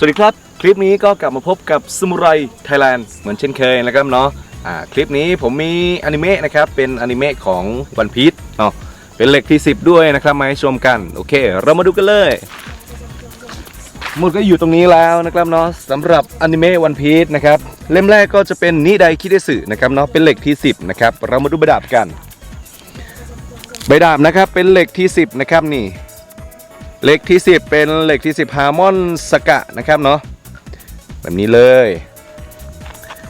สวัสดีครับ คลิปนี้ก็กลับมาพบกับสมุไรไทยแลนด์เหมือนเช่นเคยนะครับเนาะอ่าคลิปนี้ผมมีอนิเมะนะครับ เป็นอนิเมะของวันพี e เนาะเป็นเหล็กที่ 10 ด้วยนะครับ มาให้ชมกัน โอเค เรามาดูกันเลยหมดก็อยู่ตรงนี้แล้วนะครับเนาะสำหรับอนิเมะวันพี e นะครับ เล่มแรกก็จะเป็นนิไดคิเดสึนะครับเนาะเป็นเหล็กที่ 10 นะครับ เรามาดูใบดาบกันใบดาบนะครับเป็นเหล็กที่ 10 นะครับนี่ เหล็กที่ 10 เป็นเหล็กที่ 10ฮาร์มอนสกะนะครับเนาะแบบนี้เลย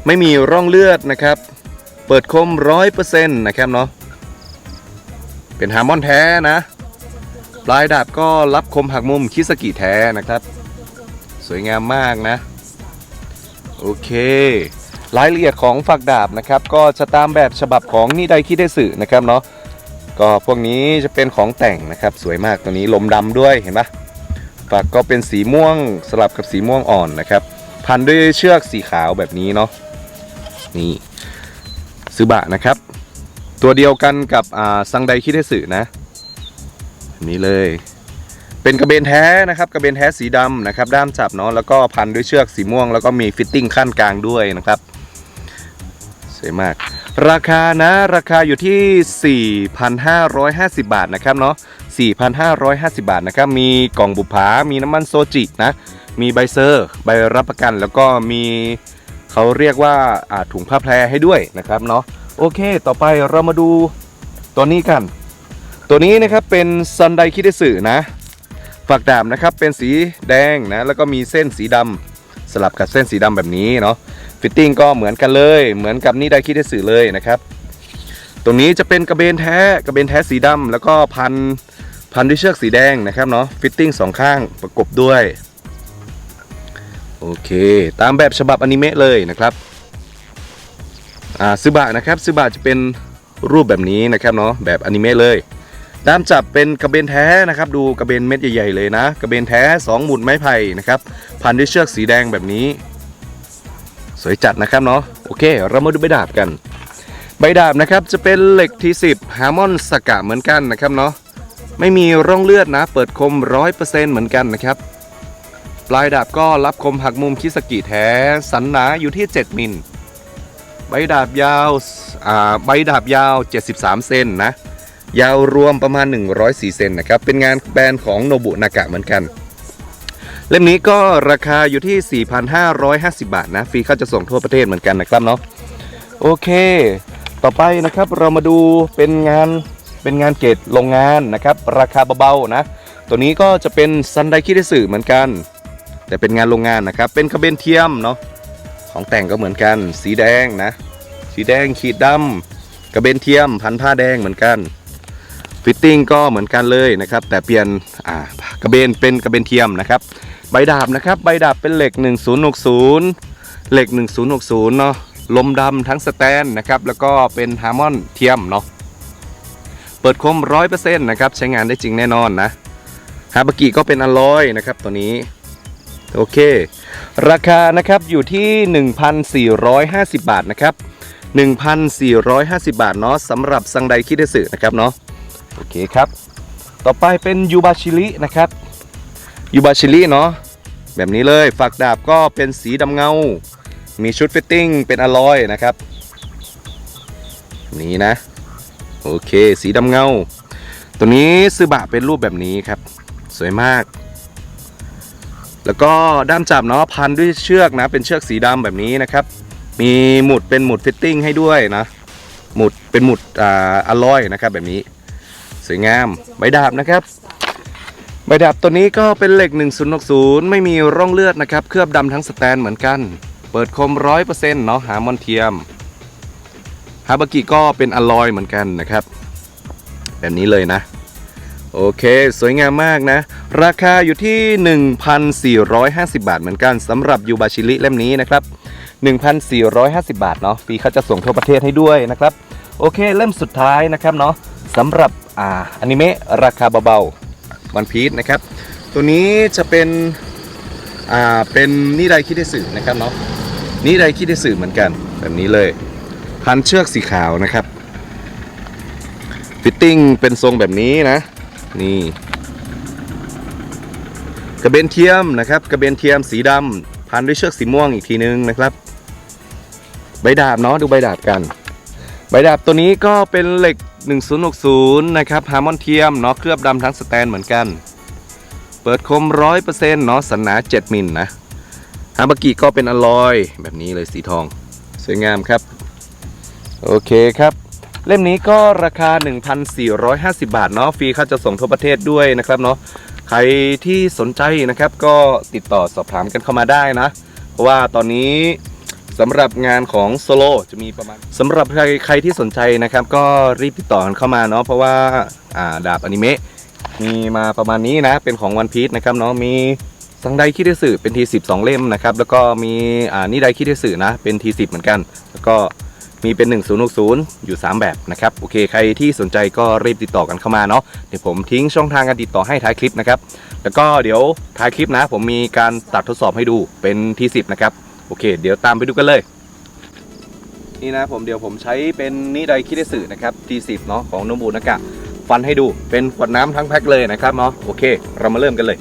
ไม่มีร่องเลือดนะครับ เปิดคมร้อยเปอร์เซ็นต์นะครับเนาะเป็นฮาร์มอนแท้นะ ปลายดาบก็รับคมหักมุมคิสกิแท้นะครับ สวยงามมากนะ โอเครายละเอียดของฝักดาบนะครับ ก็จะตามแบบฉบับของนิไดคิเดสึนะครับเนาะ ก็พวกนี้จะเป็นของแต่งนะครับ สวยมากตัวนี้ลมดำด้วยเห็นปะฝักก็เป็นสีม่วงสลับกับสีม่วงอ่อนนะครับ พันด้วยเชือกสีขาวแบบนี้เนาะนี่ซึบะนะครับ ตัวเดียวกันกับซังไดคิเทสึนะนี้เลย เป็นกระเบนแท้นะครับกระเบนแท้สีดำนะครับ ด้ามจับเนาะแล้วก็พันด้วยเชือกสีม่วง แล้วก็มีฟิตติ้งขั้นกลางด้วยนะครับสวยมาก ราคานะราคาอยู่ที่ 4,550 บาทนะครับเนาะ4,550 บาทนะครับ มีกล่องบุปผามีน้ำมันโซจินะ มีใบเซอร์ ใบรับประกัน แล้วก็มีเขาเรียกว่าอ่าถุงผ้าแพรให้ด้วยนะครับเนาะโอเค ต่อไปเรามาดูตัวนี้กัน ตัวนี้นะครับเป็นซันไดคิเดสึนะฝักดาบนะครับเป็นสีแดงนะแล้วก็มีเส้นสีดำสลับกับเส้นสีดำแบบนี้เนาะ ฟิตติ้งก็เหมือนกันเลย เหมือนกับนี่ได้คิดได้สื่อเลยนะครับ ตรงนี้จะเป็นกระเบนแท้กระเบนแท้สีดำแล้วก็พันพันด้วยเชือกสีแดงนะครับเนาะฟิตติ้งสองข้างประกบด้วยโอเค ตามแบบฉบับอนิเมะเลยนะครับอ่าซึบะนะครับซึบะจะเป็นรูปแบบนี้นะครับเนาะแบบอนิเมะเลยด้ามจับเป็นกระเบนแท้นะครับ ดูกระเบนเม็ดใหญ่ๆเลยนะ กระเบนแท้สองหมุดไม้ไผ่นะครับ พันด้วยเชือกสีแดงแบบนี้ สวยจัดนะครับเนาะโอเค เรามาดูใบดาบกัน ใบดาบนะครับจะเป็นเหล็กที่10ฮาร์มอนสกะเหมือนกันนะครับเนาะไม่มีร่องเลือดนะ เปิดคม 100%เหมือนกันนะครับ ปลายดาบก็รับคมหักมุมคิสกิแท้ สันหนาอยู่ที่ 7 มิล ใบดาบยาวอ่าใบดาบยาว 73 เซนนะ ยาวรวมประมาณ 104 เซนนะครับ เป็นงานแบรนด์ของโนบุนากะเหมือนกัน เล่มนี้ก็ราคาอยู่ที่ 4,550 บาทนะ ฟรีค่าจะส่งทั่วประเทศเหมือนกันนะครับเนาะโอเค ต่อไปนะครับเรามาดูเป็นงานเป็นงานเกรดโรงงานนะครับ ราคาเบาๆนะ ตัวนี้ก็จะเป็นซันไดคิดสึเหมือนกัน แต่เป็นงานโรงงานนะครับ เป็นกระเบนเทียมเนาะของแต่งก็เหมือนกัน สีแดงนะ สีแดงขีดดำกระเบนเทียมพันผ้าแดงเหมือนกันฟิตติ้งก็เหมือนกันเลยนะครับ แต่เปลี่ยนกระเบนเป็นกระเบนเทียมนะครับ ใบดาบนะครับ ใบดาบเป็นเหล็ก 1060 เหล็ก 1060 เนาะลมดำทั้งสแตนนะครับ แล้วก็เป็นฮาร์มอนเทียมเนาะเปิดคม 100%นะครับ ใช้งานได้จริงแน่นอนนะฮาบากิก็เป็นอลลอยนะครับตัวนี้ โอเค ราคานะครับอยู่ที่ 1,450 บาทนะครับ 1,450 บาทเนาะสำหรับซังไดคิเดสึนะครับเนาะโอเคครับ ต่อไปเป็นยูบาชิรินะครับ ยูบาชิริเนาะแบบนี้เลยฝักดาบก็เป็นสีดำเงา มีชุดฟิตติ้งเป็นอลลอยนะครับ นี่นะ โอเค สีดำเงา ตัวนี้ซึบะเป็นรูปแบบนี้ครับ สวยมาก แล้วก็ด้ามจับเนาะพันด้วยเชือกนะ เป็นเชือกสีดำแบบนี้นะครับ มีหมุดเป็นหมุดฟิตติ้งให้ด้วยนะ หมุดเป็นหมุดอ่าอลลอยนะครับแบบนี้ สวยงามใบดาบนะครับ ใบดาบตัวนี้ก็เป็นเหล็ก 1060 ไม่มีร่องเลือดนะครับ เคลือบดำทั้งสแตนเหมือนกัน เปิดคม 100%เนาะหามอนเทียมฮาบากิก็เป็นอลลอยเหมือนกันนะครับ แบบนี้เลยนะ โอเค สวยงามมากนะ ราคาอยู่ที่ 1,450 บาทเหมือนกันสำหรับยูบาชิริเล่มนี้นะครับ 1,450 บาทเนาะฟรีเขาจะส่งทั่วประเทศให้ด้วยนะครับ โอเคเล่มสุดท้ายนะครับเนาะสำหรับอ่าอนิเมะราคาเบาๆ วันพีชนะครับ ตัวนี้จะเป็นอ่าเป็นนิไดคิเดสึนะครับเนาะนิไดคิเดสึเหมือนกัน แบบนี้เลย พันเชือกสีขาวนะครับ ฟิตติ้งเป็นทรงแบบนี้นะ นี่กระเบนเทียมนะครับ กระเบนเทียมสีดำพันด้วยเชือกสีม่วงอีกทีนึงนะครับ ใบดาบเนาะดูใบดาบกัน ใบดาบตัวนี้ก็เป็นเหล็ก 1060 นะครับฮาร์มอนเทียมเนาะเคลือบดำทั้งสแตนเหมือนกัน เปิดคม 100%เนาะสันหนา 7 มิลนะฮาบากิก็เป็นอลลอยแบบนี้เลยสีทอง สวยงามครับ โอเคครับ เล่มนี้ก็ราคา 1,450 บาทเนาะฟรีค่าจะส่งทั่วประเทศด้วยนะครับเนาะใครที่สนใจนะครับก็ติดต่อสอบถามกันเข้ามาได้นะ เพราะว่าตอนนี้ สำหรับงานของโซโลจะมีประมาณสำหรับใครใครที่สนใจนะครับ ก็รีบติดต่อเข้ามาเนาะเพราะว่าอ่าดาบอนิเมะมีมาประมาณนี้นะ เป็นของวันพี e นะครับเนาะมีสังไดคิดสึเป็นทีสิบสองเล่มนะครับ แล้วก็มีอ่านิไดคิดสึนะเป็นทีสิบเหมือนกัน แล้วก็มีเป็น 1060 อยู่ 3 แบบนะครับ โอเค ใครที่สนใจก็รีบติดต่อกันเข้ามาเนาะเดี๋ยวผมทิ้งช่องทางการติดต่อให้ท้ายคลิปนะครับ แล้วก็เดี๋ยวท้ายคลิปนะ ผมมีการตัดทดสอบให้ดูเป็นทีสิบนะครับ โอเค เดี๋ยวตามไปดูกันเลย นี่นะผมเดี๋ยวผมใช้เป็นนิไดคิดสึนะครับ T10 เนาะของโนบุนากะฟันให้ดูเป็นขวดน้ำทั้งแพ็คเลยนะครับเนาะโอเค เรามาเริ่มกันเลย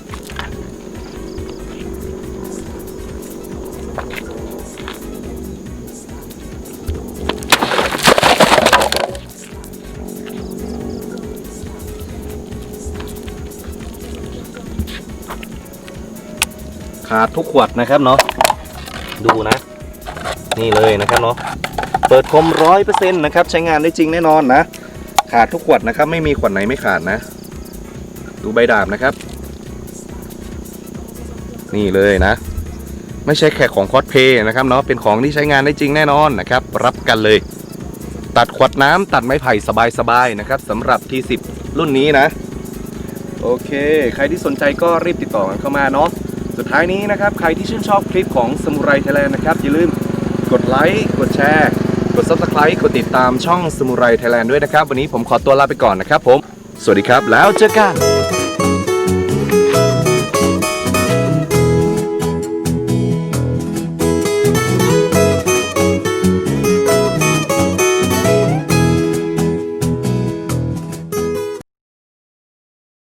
ขาดทุกขวดนะครับเนาะ ดูนะ นี่เลยนะครับเนาะเปิดคมร้อยเปอร์เซ็นต์นะครับ ใช้งานได้จริงแน่นอนนะ ขาดทุกขวดนะครับ ไม่มีขวดไหนไม่ขาดนะ ดูใบดาบนะครับ นี่เลยนะ ไม่ใช่แค่ของคอสเพย์นะครับเนาะเป็นของที่ใช้งานได้จริงแน่นอนนะครับ รับกันเลย ตัดขวดน้ำตัดไม้ไผ่สบายๆนะครับสำหรับ T10 รุ่นนี้นะ โอเค ใครที่สนใจก็รีบติดต่อกันเข้ามาเนาะ สุดท้ายนี้นะครับ ใครที่ชื่นชอบคลิปของสมุไรไทยแลนด์นะครับ อย่าลืมกดไลค์กดแชร์ กด Subscribe กดติดตามช่องสมุไรไทยแลนด์ด้วยนะครับ วันนี้ผมขอตัวลาไปก่อนนะครับผม สวัสดีครับแล้วเจอกัน